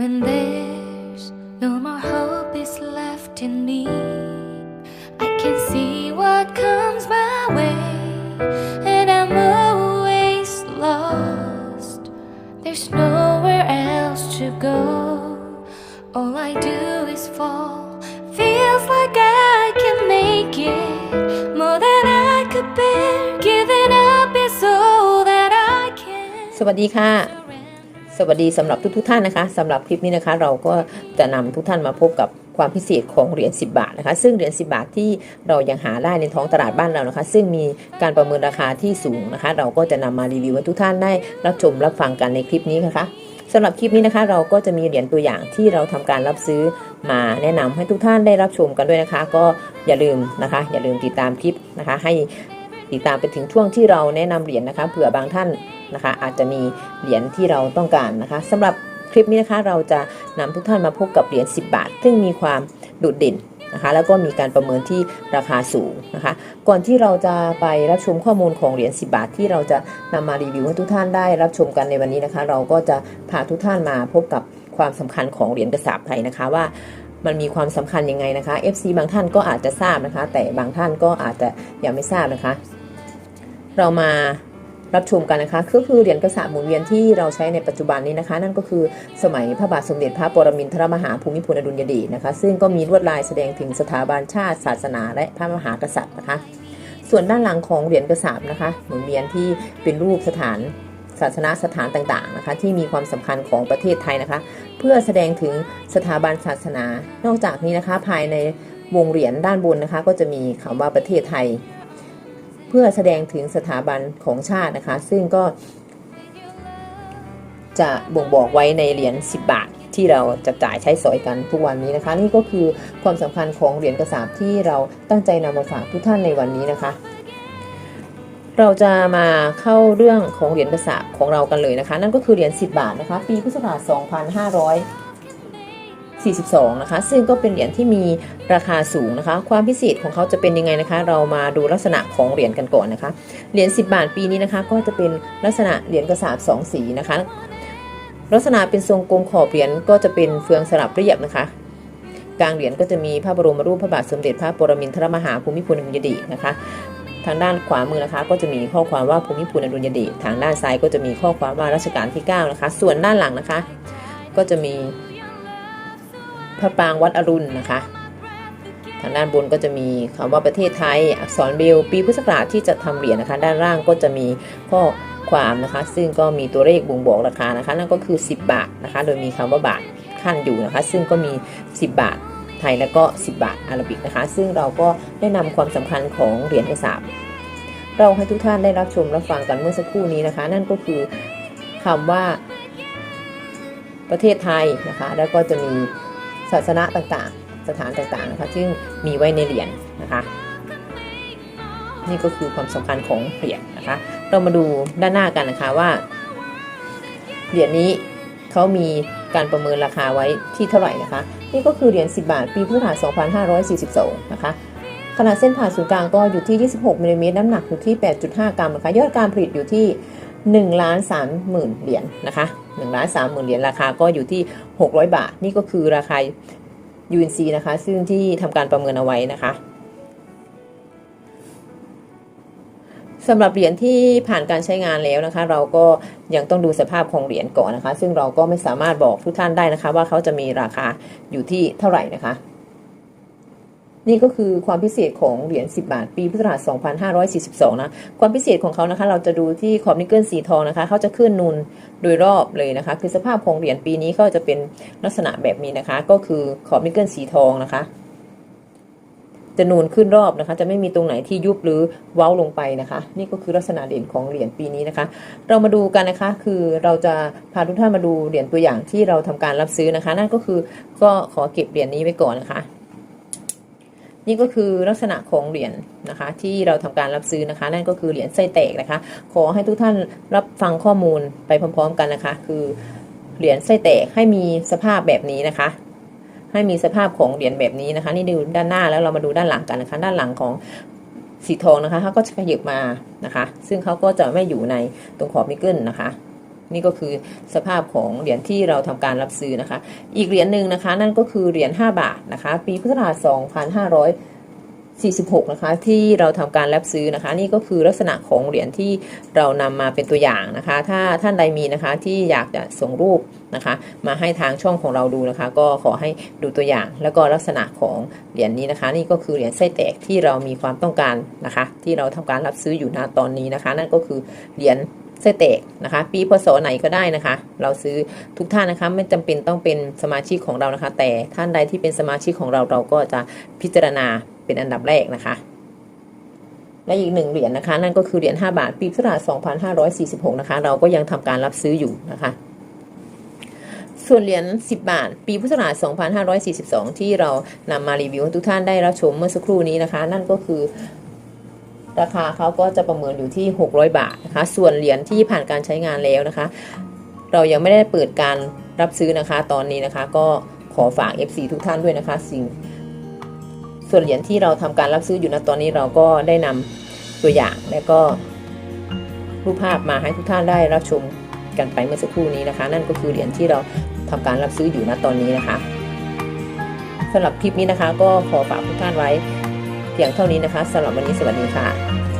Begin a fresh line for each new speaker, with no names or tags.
When there's no more hope is left in me, I can see what comes my way, and I'm always lost. There's nowhere else to go. All I do is fall. Feels like I can make it more than I could bear. Giving up is all that I can.
สวัสดีค่ะ สวัสดีสำหรับทุกทุกท่านนะคะสำหรับคลิปนี้นะคะ เราก็จะนำทุกท่านมาพบกับความพิเศษของเหรียญ10 บาทนะคะ ซึ่งเหรียญ10 บาทที่เรายังหาได้ในท้องตลาดบ้านเรานะคะ ซึ่งมีการประเมินราคาที่สูงนะคะ เราก็จะนำมารีวิวให้ทุกท่านได้รับชมรับฟังกันในคลิปนี้นะคะสำหรับคลิปนี้นะคะ เราก็จะมีเหรียญตัวอย่างที่เราทำการรับซื้อมาแนะนำให้ทุกท่านได้รับชมกันด้วยนะคะ ก็อย่าลืมนะคะ อย่าลืมติดตามคลิปนะคะ ให้ ติดตามไปถึงช่วงที่เราแนะนำเหรียญนะคะ เผื่อบางท่านนะคะ อาจจะมีเหรียญที่เราต้องการนะคะสำหรับคลิปนี้นะคะเราจะนำทุกท่านมาพบกับเหรียญ10 บาท ซึ่งมีความโดดเด่นนะคะ แล้วก็มีการประเมินที่ราคาสูงนะคะ ก่อนที่เราจะไปรับชมข้อมูลของเหรียญ10 บาท ที่เราจะนำมารีวิวให้ทุกท่านได้รับชมกันในวันนี้นะคะ เราก็จะพาทุกท่านมาพบกับความสำคัญของเหรียญกระสาบไทยนะคะว่ามันมีความสำคัญยังไงนะคะ FC บางท่านก็อาจจะทราบนะคะ แต่บางท่านก็อาจจะยังไม่ทราบนะคะ เรามารับชมกันนะคะก็คือเหรียญกระสาบหมุนเวียนที่เราใช้ในปัจจุบันนี้นะคะ นั่นก็คือสมัยพระบาทสมเด็จพระปรมินทรมหาภูมิพลอดุลยเดชนะคะ ซึ่งก็มีลวดลายแสดงถึงสถาบันชาติศาสนา และพระมหากษัตริย์นะคะ ส่วนด้านหลังของเหรียญกระสาบนะคะหมุนเวียนที่เป็นรูปสถานศาสนสถานต่างๆนะคะ ที่มีความสำคัญของประเทศไทยนะคะ เพื่อแสดงถึงสถาบันศาสนา นอกจากนี้นะคะภายในวงเหรียญด้านบนนะคะ ก็จะมีคำว่าประเทศไทย เพื่อแสดงถึงสถาบันของชาตินะคะ ซึ่งก็จะบ่งบอกไว้ในเหรียญ10 บาทที่เราจะจ่ายใช้สอยกันทุกวันนี้นะคะ นี่ก็คือความสำคัญของเหรียญกระสาบที่เราตั้งใจนำมาฝากทุกท่านในวันนี้นะคะ เราจะมาเข้าเรื่องของเหรียญกระสาบของเรากันเลยนะคะ นั่นก็คือเหรียญ10 บาทนะคะ ปีพุทธศักราช 42 นะคะ ซึ่งก็เป็นเหรียญที่มีราคาสูงนะคะ ความพิเศษของเขาจะเป็นยังไงนะคะ เรามาดูลักษณะของเหรียญกันก่อนนะคะ เหรียญ 10 บาทปีนี้นะคะ ก็จะเป็นลักษณะเหรียญกระสาบ2 สีนะคะ ลักษณะเป็นทรงกลมขอบเหรียญก็จะเป็นเฟืองสลับเรียบนะคะกลางเหรียญก็จะมีพระบรมรูปพระบาทสมเด็จพระปรมินทรมหาภูมิพลอดุลยเดชนะคะ ทางด้านขวามือนะคะ ก็จะมีข้อความว่าภูมิพลอดุลยเดชทางด้านซ้ายก็จะมีข้อความว่ารัชกาลที่ 9 นะคะ ส่วนด้านหลังนะคะ ก็จะมี พระปรางวัดอรุณนะคะ ทางด้านบนก็จะมีคำว่าประเทศไทย อักษรเบลปีพุทธศักราชที่จะทำเหรียญนะคะ ด้านล่างก็จะมีข้อความนะคะ ซึ่งก็มีตัวเลขบ่งบอกราคานะคะ นั่นก็คือ 10 บาทนะคะ โดยมีคำว่าบาทขั้นอยู่นะคะ ซึ่งก็มี 10 บาทไทยแล้วก็ 10 บาทอาราบิกนะคะ ซึ่งเราก็ได้นำความสำคัญของเหรียญกระสาบเราให้ทุกท่านได้รับชมรับฟังกันเมื่อสักครู่นี้นะคะ นั่นก็คือคำว่าประเทศไทยนะคะ แล้วก็จะมี ศาสนาต่างๆ สถานต่างๆนะคะซึ่งมีไว้ในเหรียญนะคะ นี่ก็คือความสำคัญของเหรียญนะคะ เรามาดูด้านหน้ากันนะคะว่าเหรียญนี้เขามีการประเมินราคาไว้ที่เท่าไหร่นะคะ นี่ก็คือเหรียญ10 บาท ปีพุทธศักราช2542 นะคะขนาดเส้นผ่านศูนย์กลางก็อยู่ที่ 26มิลลิเมตรน้ำหนักอยู่ที่ 8.5 กรัมนะคะ ยอดการผลิตอยู่ที่1ล้าน3หมื่นเหรียญนะคะ 1ล้าน3หมื่นเหรียญราคาก็อยู่ที่ 600 บาท นี่ก็คือราคา UNC นะคะ ซึ่งที่ทำการประเมินเอาไว้นะคะสำหรับเหรียญที่ผ่านการใช้งานแล้วนะคะ เราก็ยังต้องดูสภาพของเหรียญก่อนนะคะ ซึ่งเราก็ไม่สามารถบอกทุกท่านได้นะคะ ว่าเขาจะมีราคาอยู่ที่เท่าไหร่นะคะ นี่ก็คือความพิเศษของเหรียญ 10 บาท ปีพุทธศักราช 2542 นะ ความพิเศษของเขานะคะ เราจะดูที่ขอบนิกเกิลสีทองนะคะ เขาจะขึ้นนูนโดยรอบเลยนะคะ คือสภาพของเหรียญปีนี้ก็จะเป็นลักษณะแบบนี้นะคะ ก็คือขอบนิกเกิลสีทองนะคะ จะนูนขึ้นรอบนะคะ จะไม่มีตรงไหนที่ยุบหรือเว้าลงไปนะคะ นี่ก็คือลักษณะเด่นของเหรียญปีนี้นะคะ เรามาดูกันนะคะ คือเราจะพาทุกท่านมาดูเหรียญตัวอย่างที่เราทำการรับซื้อนะคะ นั่นก็คือก็ขอเก็บเหรียญนี้ไว้ก่อนนะคะ นี่ก็คือลักษณะของเหรียญนะคะ ที่เราทำการรับซื้อนะคะ นั่นก็คือเหรียญไส้แตกนะคะ ขอให้ทุกท่านรับฟังข้อมูลไปพร้อม ๆ กันนะคะ คือเหรียญไส้แตกให้มีสภาพแบบนี้นะคะ ให้มีสภาพของเหรียญแบบนี้นะคะ นี่ดูด้านหน้าแล้วเรามาดูด้านหลังกันนะคะ ด้านหลังของสีทองนะคะเขาก็จะขยับมานะคะ ซึ่งเขาก็จะไม่อยู่ในตรงขอบนิเกิลนะคะ นี่ก็คือสภาพของเหรียญที่เราทำการรับซื้อนะคะ อีกเหรียญหนึ่งนะคะ นั่นก็คือเหรียญ5บาทนะคะ ปีพุทธศักราช2546 นะคะ ที่เราทำการรับซื้อนะคะ นี่ก็คือลักษณะของเหรียญที่เรานำมาเป็นตัวอย่างนะคะ ถ้าท่านใดมีนะคะที่อยากจะส่งรูปนะคะ มาให้ทางช่องของเราดูนะคะ ก็ขอให้ดูตัวอย่าง แล้วก็ลักษณะของเหรียญนี้นะคะ นี่ก็คือเหรียญไส้แตกที่เรามีความต้องการนะคะ ที่เราทำการรับซื้ออยู่ณตอนนี้นะคะ นั่นก็คือเหรียญ ไส้แตกนะคะ ปีพศไหนก็ได้นะคะ เราซื้อทุกท่านนะคะ ไม่จำเป็นต้องเป็นสมาชิกของเรานะคะ แต่ท่านใดที่เป็นสมาชิกของเราเราก็จะพิจารณาเป็นอันดับแรกนะคะ และอีกหนึ่งเหรียญนะคะ นั่นก็คือเหรียญ5บาท ปีพุทธศักราช2546 นะคะ เราก็ยังทำการรับซื้ออยู่นะคะส่วนเหรียญ10 บาท ปีพุทธศักราช2542 ที่เรานำมารีวิวให้ทุกท่านได้รับชมเมื่อสักครู่นี้นะคะ นั่นก็คือ ราคาเขาก็จะประเมินอยู่ที่ 600 บาทนะคะ ส่วนเหรียญที่ผ่านการใช้งานแล้วนะคะ เรายังไม่ได้เปิดการรับซื้อนะคะ ตอนนี้นะคะก็ขอฝาก FC ทุกท่านด้วยนะคะ สิ่ง ส่วนเหรียญที่เราทำการรับซื้ออยู่ณตอนนี้เราก็ได้นำตัวอย่างและก็รูปภาพมาให้ทุกท่านได้รับชมกันไปเมื่อสักครู่นี้นะคะ นั่นก็คือเหรียญที่เราทำการรับซื้ออยู่ณตอนนี้นะคะสำหรับคลิปนี้นะคะ ก็ขอฝากทุกท่านไว้ พียงเท่านี้นะคะสำหรับวันนี้สวัสดีค่ะ